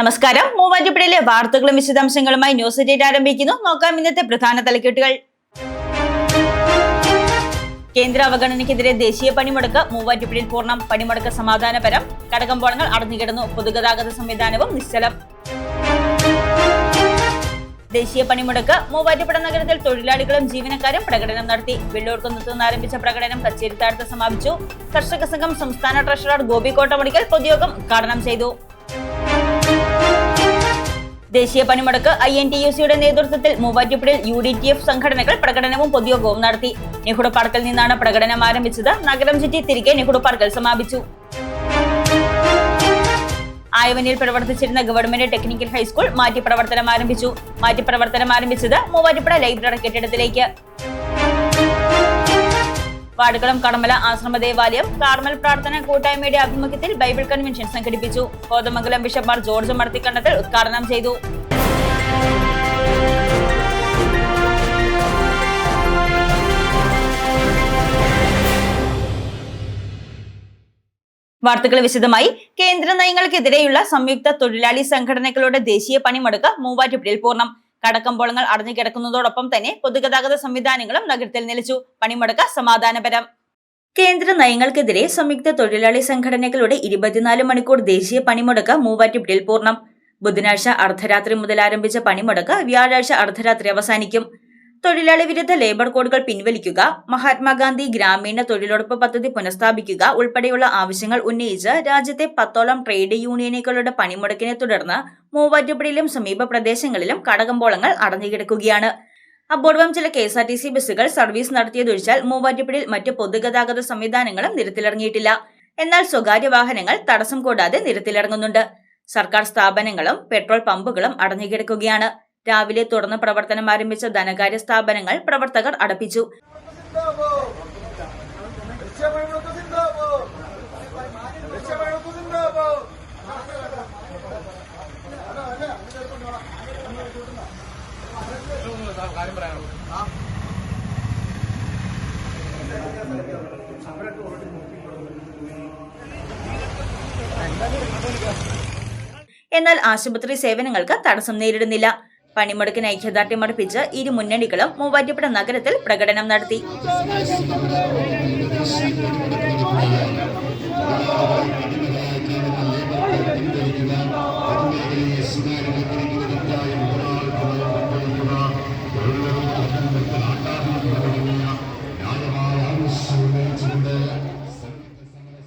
നമസ്കാരം. മൂവാറ്റുപുഴയിലെ വാർത്തകളും വിശദാംശങ്ങളുമായി ന്യൂസ് ഡേറ്റ് ആരംഭിക്കുന്നു. നോക്കാം ഇന്നത്തെ പ്രധാന തലക്കെട്ടുകൾ. കേന്ദ്ര അവഗണനയ്ക്കെതിരെ ദേശീയ പണിമുടക്ക് മൂവാറ്റുപുഴയിൽ പൂർണം പണിമുടക്ക് സമാധാനപരം കടകമ്പോളങ്ങൾ അടഞ്ഞുകിടന്നു പൊതുഗതാഗത സംവിധാനവും നിശ്ചലം. ദേശീയ പണിമുടക്ക് മൂവാറ്റുപുഴ നഗരത്തിൽ തൊഴിലാളികളും ജീവനക്കാരും പ്രകടനം നടത്തി. വെള്ളൂർക്കുന്നത്ത് നിന്ന് ആരംഭിച്ച പ്രകടനം കച്ചേരിത്താഴത്ത് സമാപിച്ചു. കർഷക സംഘം സംസ്ഥാന ട്രഷറർ ഗോപി കോട്ടമണിക്കൽ പൊതുയോഗം ഉദ്ഘാടനം ചെയ്തു. ദേശീയ പണിമുടക്ക് ഐ എൻ ടി യു സിയുടെ നേതൃത്വത്തിൽ മൂവാറ്റുപുഴയിൽ യു ഡി ടി എഫ് സംഘടനകൾ പ്രകടനവും പൊതുയോഗവും നടത്തി. നെഹ്റു പാർക്കിൽ നിന്നാണ് പ്രകടനം ആരംഭിച്ചത്. നഗരം ചുറ്റി തിരികെ നെഹ്റു പാർക്കിൽ സമാപിച്ചു. ആയവനിയിൽ പ്രവർത്തിച്ചിരുന്ന ഗവൺമെന്റ് ടെക്നിക്കൽ ഹൈസ്കൂൾ മാറ്റി പ്രവർത്തനം ആരംഭിച്ചു. മാറ്റി പ്രവർത്തനം ആരംഭിച്ചത് മൂവാറ്റുപുഴ ലൈബ്രറി കെട്ടിടത്തിലേക്ക്. വാടുകളം കടമല ആശ്രമ ദേവാലയം കാർമൽ പ്രാർത്ഥന കൂട്ടായ്മയുടെ ആഭിമുഖ്യത്തിൽ ബൈബിൾ കൺവെൻഷൻ സംഘടിപ്പിച്ചു. കോതമംഗലം ബിഷപ്പാർ ജോർജ് മർത്തിക്കണ്ടത്തിൽ ഉദ്ഘാടനം ചെയ്തു. വാർത്തകൾ വിശദമായി. കേന്ദ്ര നയങ്ങൾക്കെതിരെയുള്ള സംയുക്ത തൊഴിലാളി സംഘടനകളുടെ ദേശീയ പണിമുടക്ക് മൂവാറ്റുപുഴയിൽ പൂർണം. കടക്കമ്പോളങ്ങൾ അടഞ്ഞു കിടക്കുന്നതോടൊപ്പം തന്നെ പൊതുഗതാഗത സംവിധാനങ്ങളും നഗരത്തിൽ നിലച്ചു. പണിമുടക്ക് സമാധാനപരം. കേന്ദ്ര നയങ്ങൾക്കെതിരെ സംയുക്ത തൊഴിലാളി സംഘടനകളുടെ ഇരുപത്തിനാല് മണിക്കൂർ ദേശീയ പണിമുടക്ക് മൂവാറ്റുപുഴയിൽ പൂർണം. ബുധനാഴ്ച അർദ്ധരാത്രി മുതൽ ആരംഭിച്ച പണിമുടക്ക് വ്യാഴാഴ്ച അർദ്ധരാത്രി അവസാനിക്കും. തൊഴിലാളി വിരുദ്ധ ലേബർ കോഡുകൾ പിൻവലിക്കുക മഹാത്മാഗാന്ധി ഗ്രാമീണ തൊഴിലുറപ്പ് പദ്ധതി പുനഃസ്ഥാപിക്കുക ഉൾപ്പെടെയുള്ള ആവശ്യങ്ങൾ ഉന്നയിച്ച് രാജ്യത്തെ പത്തോളം ട്രേഡ് യൂണിയനുകളുടെ പണിമുടക്കിനെ തുടർന്ന് മൂവാറ്റുപുഴയിലും സമീപ പ്രദേശങ്ങളിലും കടകമ്പോളങ്ങൾ അടഞ്ഞുകിടക്കുകയാണ്. അപൂർവം ചില K S R T C ബസ്സുകൾ സർവീസ് നടത്തിയതൊഴിച്ചാൽ മൂവാറ്റുപുഴയിൽ മറ്റ് പൊതുഗതാഗത സംവിധാനങ്ങളും നിരത്തിലിറങ്ങിയിട്ടില്ല. എന്നാൽ സ്വകാര്യ വാഹനങ്ങൾ തടസ്സം കൂടാതെ നിരത്തിലിറങ്ങുന്നുണ്ട്. സർക്കാർ സ്ഥാപനങ്ങളും പെട്രോൾ പമ്പുകളും അടഞ്ഞുകിടക്കുകയാണ്. രാവിലെ തുടർന്ന് പ്രവർത്തനം ആരംഭിച്ച ധനകാര്യ സ്ഥാപനങ്ങൾ പ്രവർത്തകർ അടപ്പിച്ചു. എന്നാൽ ആശുപത്രി സേവനങ്ങൾക്ക് തടസ്സം നേരിടുന്നില്ല. പണിമുടക്കിന് ഐക്യദാർഢ്യം അർപ്പിച്ച് ഇരു മുന്നണികളും മൂവാറ്റുപുഴ നഗരത്തിൽ പ്രകടനം നടത്തി.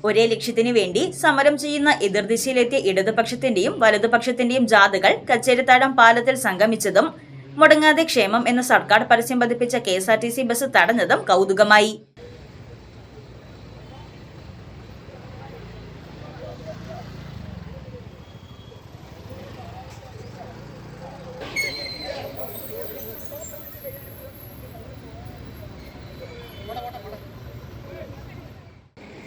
ഒരേ ലക്ഷ്യത്തിനു വേണ്ടി സമരം ചെയ്യുന്ന എതിർദിശയിലെത്തിയ ഇടതുപക്ഷത്തിന്റെയും വലതുപക്ഷത്തിന്റെയും ജാഥകൾ കച്ചേരിത്താഴം പാലത്തിൽ സംഗമിച്ചതും മുടങ്ങാതെ ക്ഷേമം എന്ന സർക്കാർ പരസ്യം പതിപ്പിച്ച കെ ബസ് തടഞ്ഞതും കൗതുകമായി.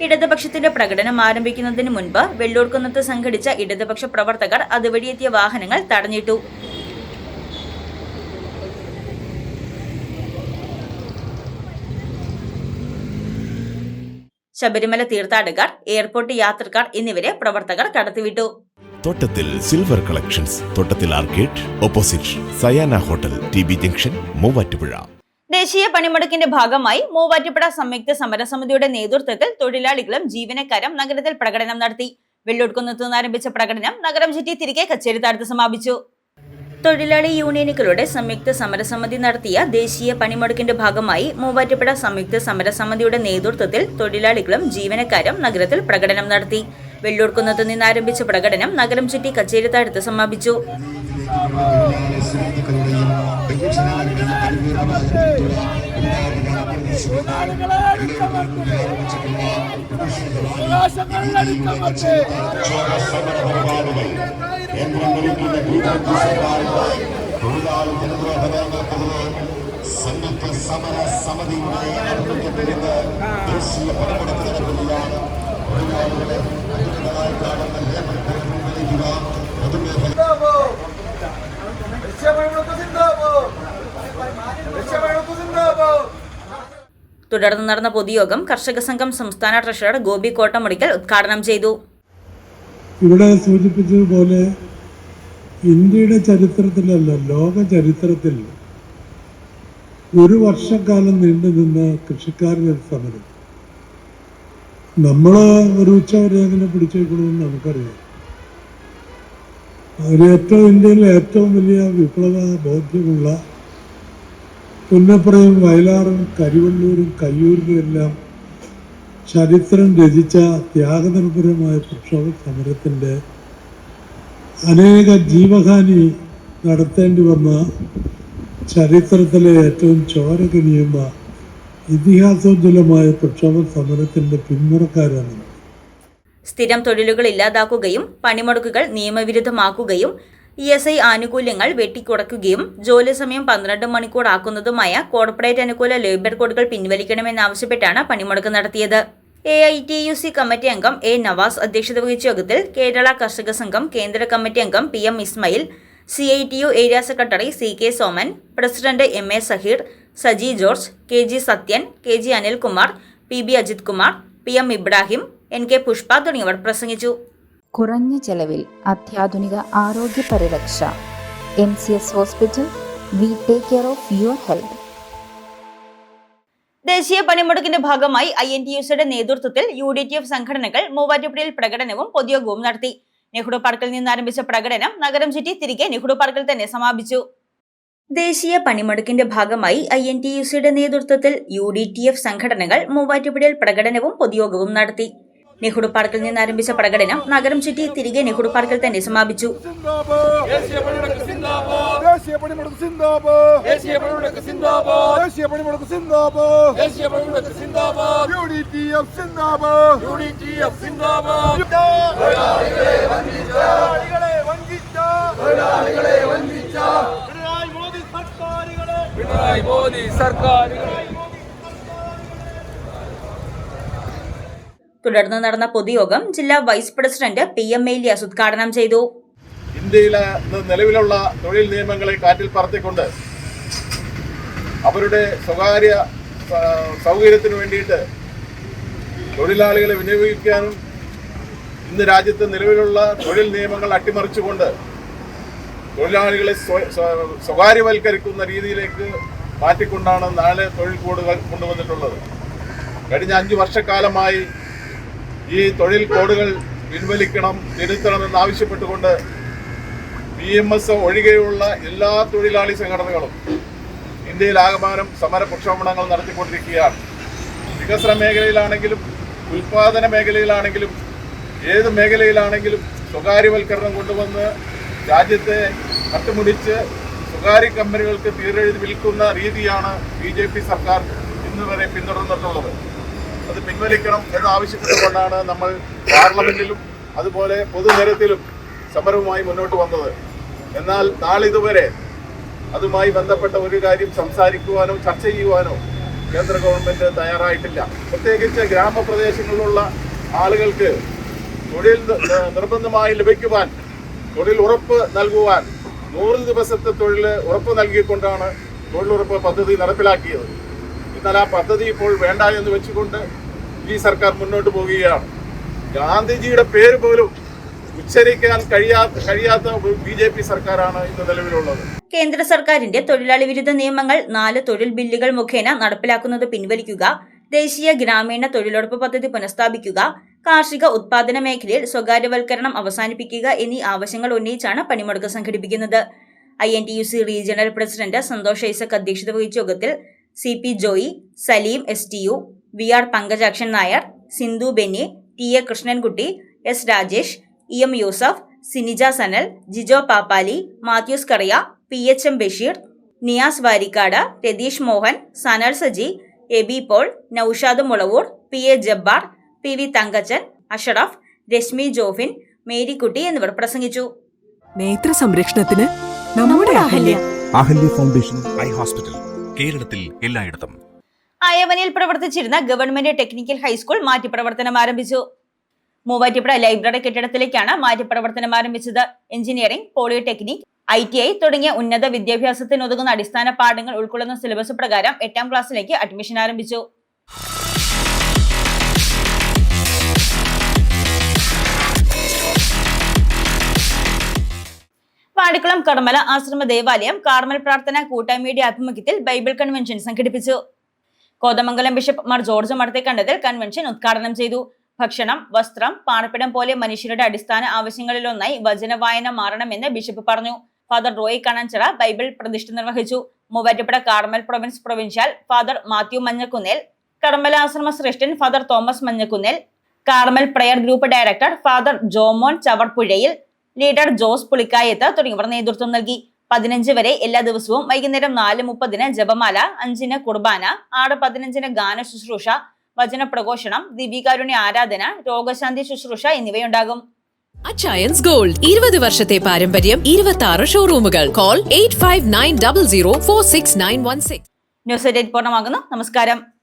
ഇടതുപക്ഷത്തിന്റെ പ്രകടനം ആരംഭിക്കുന്നതിന് മുൻപ് വെള്ളൂർക്കുന്നത്ത് സംഘടിച്ച ഇടതുപക്ഷ പ്രവർത്തകർ അതുവഴിയെത്തിയ വാഹനങ്ങൾ തടഞ്ഞിട്ടു. ശബരിമല തീർത്ഥാടകർ എയർപോർട്ട് യാത്രക്കാർ എന്നിവരെ പ്രവർത്തകർ കടത്തിവിട്ടു. Thottathil silver collections Thottathil arcade opposite Sayana hotel T B junction Muvattupuzha. ദേശീയ പണിമുടക്കിന്റെ ഭാഗമായി മൂവാറ്റുപുഴ സംയുക്ത സമരസമിതിയുടെ നേതൃത്വത്തിൽ തൊഴിലാളികളും ജീവനക്കാരും നഗരത്തിൽ പ്രകടനം നടത്തി. വെള്ളൂർക്കുന്നത്ത് നിന്ന് ആരംഭിച്ച പ്രകടനം നഗരം ചുറ്റി തിരികെ കച്ചേരിത്താഴത്ത് സമാപിച്ചു. തൊഴിലാളി യൂണിയനുകളുടെ സംയുക്ത സമരസമിതി നടത്തിയ ദേശീയ പണിമുടക്കിന്റെ ഭാഗമായി മൂവാറ്റുപുഴ സംയുക്ത സമരസമിതിയുടെ നേതൃത്വത്തിൽ തൊഴിലാളികളും ജീവനക്കാരും നഗരത്തിൽ പ്രകടനം നടത്തി. വെള്ളൂർക്കുന്നത്ത് നിന്ന് ആരംഭിച്ച പ്രകടനം നഗരം ചുറ്റി കച്ചേരിത്താഴത്ത് സമാപിച്ചു. സംയുക്ത സമര സമിതിയുടെ ദേശീയ പണിമുടക്ക് നടപടിയാണ് തൊഴിലാളികളെ അനുകൂലമായി തുടർന്ന് നടന്ന പൊതുയോഗം കർഷക സംഘം സംസ്ഥാന ട്രഷറർ ഗോപി കോട്ടമുടിക്കൽ ഉദ്ഘാടനം ചെയ്തു. ഇവിടെ സൂചിപ്പിച്ചതുപോലെ ഇന്ത്യയുടെ ചരിത്രത്തിലല്ല ലോക ചരിത്രത്തിൽ ഒരു വർഷക്കാലം നീണ്ടു നിന്ന കൃഷിക്കാരുടെ സമരം. നമ്മൾ ഒരു ഉച്ച വരെ അങ്ങനെ പിടിച്ചേക്കണമെന്ന് നമുക്കറിയാം. അതിൽ ഏറ്റവും ഇന്ത്യയിലെ ഏറ്റവും വലിയ വിപ്ലവ ബോധ്യമുള്ള പുന്നപ്പുറയും വയലാറും കരിവള്ളൂരും കയ്യൂരിലും എല്ലാം ചരിത്രം രചിച്ച ത്യാഗനിർഭരമായ പ്രക്ഷോഭ സമരത്തിന്റെ അനേക ജീവഹാനി നടത്തേണ്ടി വന്ന ചരിത്രത്തിലെ ഏറ്റവും ചോരകനിയുന്ന ഇതിഹാസോജ്വലമായ പ്രക്ഷോഭ സമരത്തിന്റെ പിന്മുറക്കാരാണ്. സ്ഥിരം തൊഴിലുകൾ ഇല്ലാതാക്കുകയും പണിമുടക്കുകൾ നിയമവിരുദ്ധമാക്കുകയും ഇ എസ് ഐ ആനുകൂല്യങ്ങൾ വെട്ടിക്കുടക്കുകയും ജോലി സമയം പന്ത്രണ്ട് മണിക്കൂർ ആക്കുന്നതുമായ കോർപ്പറേറ്റ് അനുകൂല ലേബർ കോഡുകൾ പിൻവലിക്കണമെന്നാവശ്യപ്പെട്ടാണ് പണിമുടക്ക് നടത്തിയത്. A I T U C committee അംഗം എ നവാസ് അധ്യക്ഷത വഹിച്ച യോഗത്തിൽ കേരള കർഷക സംഘം കേന്ദ്ര കമ്മിറ്റി അംഗം P M Ismail C I T U area secretary C K Soman president M A Saheer Saji George K G Sathyan K G Anilkumar P B Ajith Kumar P M Ibrahim N K Pushpa തുടങ്ങിയവർ പ്രസംഗിച്ചു. കുറഞ്ഞ ചെലവിൽ അത്യാധുനിക ആരോഗ്യ പരിരക്ഷ. M C S hospital we take care of your health. ദേശീയ പണിമുടക്കിന്റെ ഭാഗമായി ഐ എൻ ടി യു സിയുടെ നേതൃത്വത്തിൽ യു ഡി ടി എഫ് സംഘടനകൾ മൂവാറ്റുപുഴയിൽ പ്രകടനവും പൊതുയോഗവും നടത്തി. നെഹ്റു പാർക്കിൽ നിന്ന് ആരംഭിച്ച പ്രകടനം നഗരം ചുറ്റി തിരികെ നെഹ്റു പാർക്കിൽ തന്നെ സമാപിച്ചു. ദേശീയ പണിമുടക്കിന്റെ ഭാഗമായി ഐ എൻ ടി യു സിയുടെ നേതൃത്വത്തിൽ യു ഡി ടി എഫ് സംഘടനകൾ മൂവാറ്റുപുഴയിൽ പ്രകടനവും പൊതുയോഗവും നടത്തി. നെഹ്റു പാർക്കിൽ നിന്ന് ആരംഭിച്ച പ്രകടനം നഗരം ചുറ്റി തിരികെ നെഹ്റു പാർക്കിൽ തന്നെ സമാപിച്ചു. ദേശീയ തുടർന്ന് നടന്ന പൊതുയോഗം ജില്ലാ vice president P M Elias ഉദ്ഘാടനം ചെയ്തു. ഇന്ത്യയിലെ നിലവിലുള്ള തൊഴിൽ നിയമങ്ങളെ കാറ്റിൽ പറത്തിക്കൊണ്ട് അവരുടെ സ്വകാര്യ സൗകര്യത്തിന് വേണ്ടിയിട്ട് തൊഴിലാളികളെ വിനിയോഗിക്കാനും ഇന്ന് രാജ്യത്ത് നിലവിലുള്ള തൊഴിൽ നിയമങ്ങൾ അട്ടിമറിച്ചുകൊണ്ട് തൊഴിലാളികളെ സ്വ- സ്വ- സ്വകാര്യവൽക്കരിക്കുന്ന രീതിയിലേക്ക് മാറ്റിക്കൊണ്ടാണ് നാല് തൊഴിൽ കോഡുകൾ കൊണ്ടുവന്നിട്ടുള്ളത്. കഴിഞ്ഞ അഞ്ചു വർഷക്കാലമായി ഈ തൊഴിൽ കോഡുകൾ പിൻവലിക്കണം തിരുത്തണമെന്ന് ആവശ്യപ്പെട്ടുകൊണ്ട് ബി എം എസ് ഒഴികെയുള്ള എല്ലാ തൊഴിലാളി സംഘടനകളും ഇന്ത്യയിലാകമാനം സമര പ്രക്ഷോഭണങ്ങൾ നടത്തിക്കൊണ്ടിരിക്കുകയാണ്. വികസന മേഖലയിലാണെങ്കിലും ഉൽപാദന മേഖലയിലാണെങ്കിലും ഏത് മേഖലയിലാണെങ്കിലും സ്വകാര്യവൽക്കരണം കൊണ്ടുവന്ന് രാജ്യത്തെ കട്ടുമുടിച്ച് സ്വകാര്യ കമ്പനികൾക്ക് തീരെഴുതി വിൽക്കുന്ന രീതിയാണ് ബി പി സർക്കാർ ഇന്ന് വരെ പിന്തുടർന്നിട്ടുള്ളത്. അത് പിൻവലിക്കണം എന്നാവശ്യപ്പെട്ടുകൊണ്ടാണ് നമ്മൾ പാർലമെന്റിലും അതുപോലെ പൊതുനിരത്തിലും സമരവുമായി മുന്നോട്ട് വന്നത്. എന്നാൽ നാളിതുവരെ അതുമായി ബന്ധപ്പെട്ട ഒരു കാര്യം സംസാരിക്കുവാനോ ചർച്ച ചെയ്യുവാനോ കേന്ദ്ര ഗവൺമെന്റ് തയ്യാറായിട്ടില്ല. പ്രത്യേകിച്ച് ഗ്രാമപ്രദേശങ്ങളിലുള്ള ആളുകൾക്ക് തൊഴിൽ നിർബന്ധമായി ലഭിക്കുവാൻ തൊഴിൽ ഉറപ്പ് നൽകുവാൻ നൂറ് ദിവസത്തെ തൊഴിൽ ഉറപ്പ് നൽകിക്കൊണ്ടാണ് തൊഴിലുറപ്പ് പദ്ധതി നടപ്പിലാക്കിയത്. എന്നാൽ ആ പദ്ധതി ഇപ്പോൾ വേണ്ട എന്ന് വെച്ചുകൊണ്ട് ഈ സർക്കാർ മുന്നോട്ട് പോവുകയാണ്. ഗാന്ധിജിയുടെ പേര് പോലും ഉച്ചരിക്കാൻ കഴിയാത്ത കഴിയാത്ത ബി ജെ പി സർക്കാരാണ് ഇന്ന് നിലവിലുള്ളത്. കേന്ദ്ര സർക്കാരിന്റെ തൊഴിലാളി വിരുദ്ധ നിയമങ്ങൾ നാല് തൊഴിൽ ബില്ലുകൾ മുഖേന നടപ്പിലാക്കുന്നത് പിൻവലിക്കുക ദേശീയ ഗ്രാമീണ തൊഴിലുറപ്പ് പദ്ധതി പുനഃസ്ഥാപിക്കുക കാർഷിക ഉത്പാദന മേഖലയിൽ സ്വകാര്യവൽക്കരണം അവസാനിപ്പിക്കുക എന്നീ ആവശ്യങ്ങൾ ഉന്നയിച്ചാണ് പണിമുടക്ക് സംഘടിപ്പിക്കുന്നത്. I N T U C regional president Santhosh Isaac അധ്യക്ഷത വഹിച്ച യോഗത്തിൽ C P Joy Saleem S T U V R Pankajakshan Nair Sindhu Benny T A Krishnankutty S Rajesh E M Yusuf Sinija Sanal Jijo Pappali Mathews Kuriya P H M Basheer Niyas Varikkad Ratheesh Mohan Sanal Saji Eby Paul Noushad Mulavoor P A Jabbar P V Thankachan Ashraf Reshmi Jofin Marykutty എന്നിവർ പ്രസംഗിച്ചു. നേത്ര സംരക്ഷണത്തിന് നമ്മുടെ Ahalya. Ahalya foundation eye hospital. കേരളത്തിൽ എല്ലായിടത്തും. അയവനിൽ പ്രവർത്തിച്ചിരുന്ന government technical high school മാറ്റി പ്രവർത്തനം ആരംഭിച്ചു. മൂവാറ്റുപുഴ ലൈബ്രറി കെട്ടിടത്തിലേക്കാണ് മാറ്റി പ്രവർത്തനം ആരംഭിച്ചത്. Engineering polytechnic I T I തുടങ്ങിയ ഉന്നത വിദ്യാഭ്യാസത്തിനൊതുങ്ങുന്ന അടിസ്ഥാന പാഠങ്ങൾ ഉൾക്കൊള്ളുന്ന സിലബസ് പ്രകാരം എട്ടാം ക്ലാസ്സിലേക്ക് അഡ്മിഷൻ ആരംഭിച്ചു. താടിക്കുളം കർമ്മല ആശ്രമ ദേവാലയം കാർമൽ പ്രാർത്ഥന കൂട്ടായ്മയുടെ ആഭിമുഖ്യത്തിൽ ബൈബിൾ കൺവെൻഷൻ സംഘടിപ്പിച്ചു. കോതമംഗലം ബിഷപ്പ് മാർ ജോർജ് മടത്തേക്കണ്ടത്തിൽ കൺവെൻഷൻ ഉദ്ഘാടനം ചെയ്തു. ഭക്ഷണം വസ്ത്രം പാർപ്പിടം പോലെ മനുഷ്യരുടെ അടിസ്ഥാന ആവശ്യങ്ങളിലൊന്നായി വചനവായന മാറണമെന്ന് ബിഷപ്പ് പറഞ്ഞു. ഫാദർ റോയ് കണഞ്ചറ ബൈബിൾ പ്രതിഷ്ഠ നിർവഹിച്ചു. Muvattupuzha Carmel province provincial father Mathew Manjakunnel കർമ്മല ആശ്രമ ശ്രേഷ്ഠൻ father Thomas Manjakunnel Carmel prayer group director father Jomon Chavarpuzhayil leader Jose Pulikkayath തുടങ്ങിയവർ നേതൃത്വം നൽകി. പതിനഞ്ച് വരെ എല്ലാ ദിവസവും വൈകുന്നേരം നാല് മുപ്പതിന് ജപമാല അഞ്ചിന് കുർബാന ആറ് പതിനഞ്ചിന് ഗാന ശുശ്രൂഷ വചന പ്രഘോഷണം ദിവ്യകാരുണ്യ ആരാധന രോഗശാന്തി ശുശ്രൂഷ എന്നിവയുണ്ടാകും. അച്ചയൻസ് ഗോൾഡ്. ഇരുപത് വർഷത്തെ പാരമ്പര്യം ഇരുപത്തി ആറ് ഷോറൂമുകൾ. Call eight five nine double zero four six nine one six. News eight പൂർണമാകുന്നു. നമസ്കാരം.